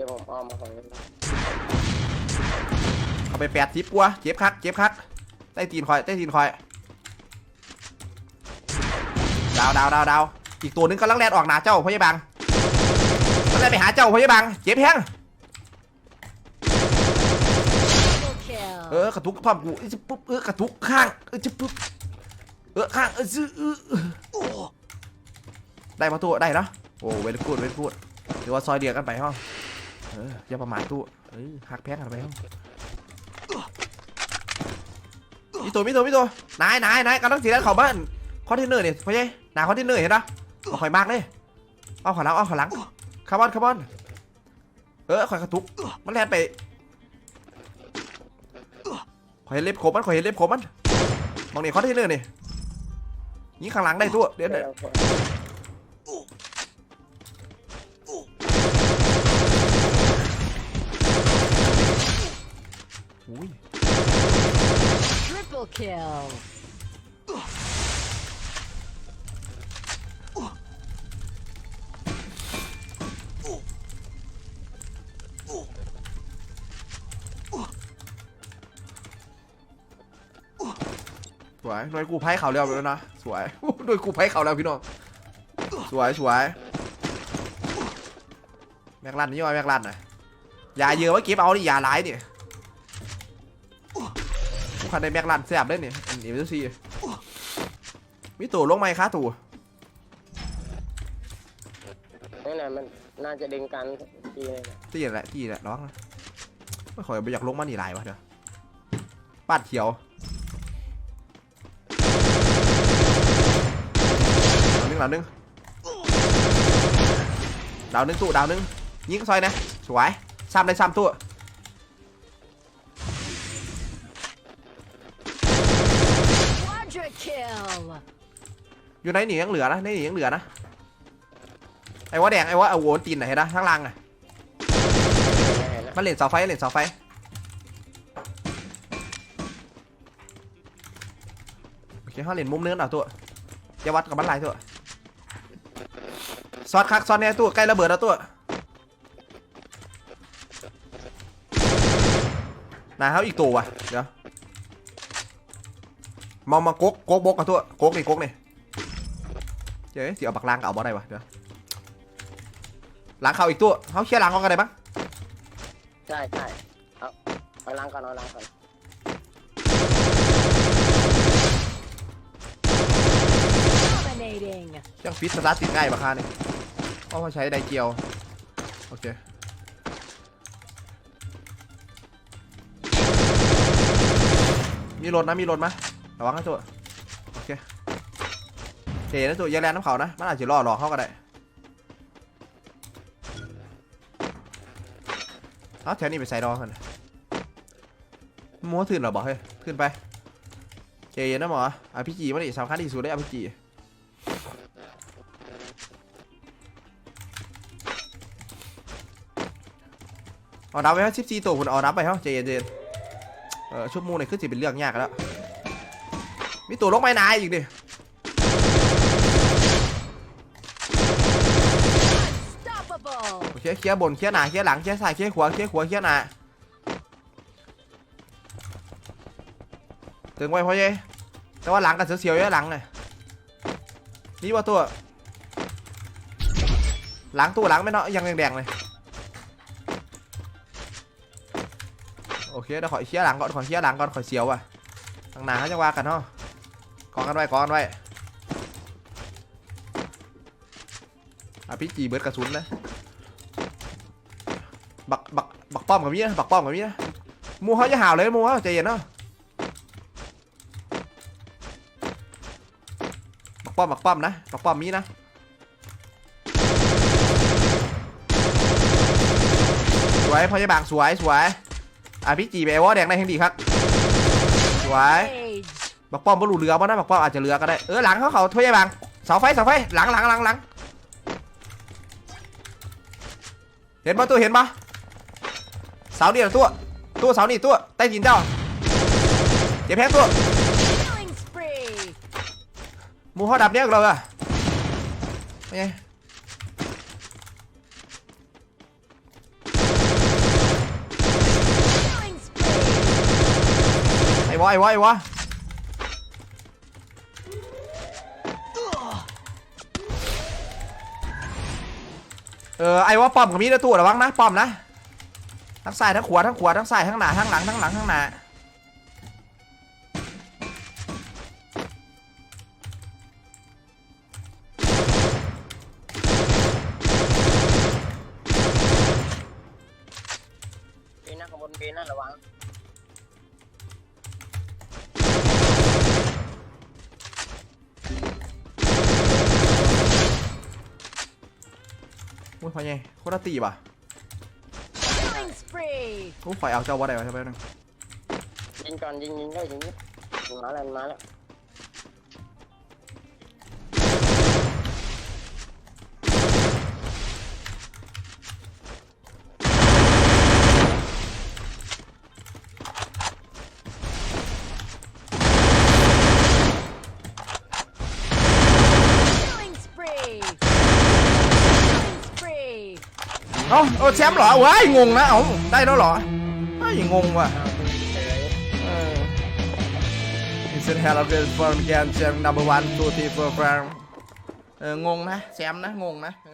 ดี๋ยวผมอ้อมมาของนี้เอาไปแปดทิปกว่าเจ็บคักเจ็บคักใต้ตีนคอยใต้ตีนคอย ดาวดาวดาวดาวอีกตัวนึงกำลังแลนออกหนาเจ้าพยาบาลกำลังไปหาเจ้าพยาบาลเจ็บแฮงเออกระทุกพร้อมกูเออจะปุ๊บเออกระทุกข้างเออจะปุ๊บเออข้างเออซื้อเออโอ้ได้มาตัวได้เนาะโอ้เวลกูดเวลกูดหรือว่าซอยเดียวกันไปห้อง เอออย่าประมาทตู้เออหักแพ้กันไปห้องมีตัวมีตัวมีตัวนายนายนายกำลังสีแดงเขาบ้านคอนเทนเนอร์เนี่ยพ่อใหญ่หนาคอนเทนเนอร์เห็นปะเอาข่อยมากเลยเอาขอหลังเอาขอหลังคาร์บอนคาร์บอนเออข่อยกระทุกมันแลนไปขอยเล็บขมมันขอยเล็บขมมันมองนี่เขาที่เนื้อนี่ยิงข้างหลังได้ตัวเดี๋ยว kill. สวยหน่วยกูไพ่เขาเร็วไปแล้วนะ สวย หน่วยกูไพ่เขาแล้วพี่น้อง สวยสวยแม็กลันนี่ว่าแม็กลันนะยาเยอะไว้เก็บเอาดิยาร้ายนี่ผู้ คันในแม็กลันแซ่บได้นี่อันนี้ไม่ต้องซีมีตู่ลงไหมคะตู่นี่นะมันน่าจะดึงกันทีนึงนะที่แหละที่แหละร้องนะไม่ขอยไปอยากลงมานี่หลายวะเดี๋ยวปาดเขียวดาวหนึงดาวหนึงดาวหนึงตู้ดาวหนึงยิงซอยนะสวยซ้ำได้ซ้ำตู้ Quadra kill. อยู่ในหนียังเหลือนะในหนียังเหลือนะไอ้วะแดงไอ้วะเอาโวนตีนไหนเห็นะข้างล่างอะเห็นแล้วมันเหรียญเสาไฟเหรียญเสาไฟโอเคเขาเหรียญมุมเนื้อหน่อยตัวจะวัดกับมันลายตัวซอดคักซอดเนี่ยตัวใกล้ระเบิดแล้วตัวนายเขาอีกตัววะเดี๋ยว มองมากกกกบกกับตัวกกนี่กกนี่เจ๊สิเอาบักลางกับเอาบ่ได้วะเดี๋ยวหลังเขาอีกตัวเขาเคลียร์หลังเขากันได้บ้างใช่ใช่เอาเอาล้างก่อนเอาล้างก่อน Dominating. ยังฟิตสตาร์ทติดง่ายปะคะนี่เพราะว่าใช้ไดเกียว โอเคมีรถนะมีรถมะ ระวังนะตัวโอเคเจนะตัวอย่าแลนน้ำเขานะ มันอาจจะล่อหลอกเขาก็ได้เอาแถวนี้ไปใส่ดองกันมัวตื่นหรอบอกเฮ้ยขึ้นไปเจเย็นนะหมออาพี่จีมันอีกสำคัญที่สุดเลยอาพีจีเอาดับไปครับสิบสี่ตัวคุณเอาดับไปครับเจเย็นเจนเออชั่วโมงไหนขึ้นสิเป็นเรื่องยากแล้ว มีตัวลงไม้นายอีกดิโอเคเคลียร์บนเคลียร์หนาเคลียร์หลังเคลียร์ซ้ายเคลียร์ขวาเคลียร์ขวาเคลียร์หนาถึงไว้พ่อเย่แต่ว่าหลังกันเสียวๆเยอะหลังไงนี่ว่าตัวหลังตัวหลังไม่เนาะยังแดงๆเลยโอเคเดี๋ยวขอเคลียร์หลังก่อนขอเคลียร์หลังก่อนขอเสียวอะทางหนาเขาจะว่ากันเนาะ กอกันไว้กอกันไว้อะพี่จีเบิร์ดกระสุนนะบักบักบักป้อมกับมีนะบักป้อมกับมีนะมูเขาจะห่าวเลยมูเขาใจเย็นเนาะบักป้อมบักป้อมนะบักป้อมมีนะสวยพอยาบางสวยสวยอะพี่จีไปวอแดงได้แห่งดีครับสวย บักป้อมบ่รู้เรือบ่นะบักป้อมอาจจะเรือก็ได้ เออหลังเขาเขาถ้วยบังเสาไฟเสาไฟหลังหลังหลังหลังเห็นปะตัวเห็นปะเสาเนี่ยตัวตัวเสานี่ตัวใต้ดินเจ้าเจ็บแพ้ตัวมูฮอดับเนี้ยเราอะไงไอ้วะไอ้วะไอ้วะ เออไอ้วะป้อมกับมีนะตัวระวังนะป้อมนะทั้งซ้ายทั้งขวาทั้งขวาทั้งซ้ายทั้งหน้าทั้งหลังทั้งหลังทั้งหน้าปีนหน้าข้างบนปีนหน้าระวัง อุ้ยพอไงโคตรตีป่ะ Killing spree. โอ้ยไฟเอาเจ้าวัดได้ไว้ทำไมนึงยิงก่อนยิงยิงได้ยิงยิงมาแล้วมาแล้ว เอ้าเออแชมป์เหรอว้ายงงนะเอ้าได้แล้วเหรอเอ้ยงงว่ะเฉยเออ Is a hell of a fun game แชมป์ number one two three four five เอองงนะแชมป์นะงงนะเอ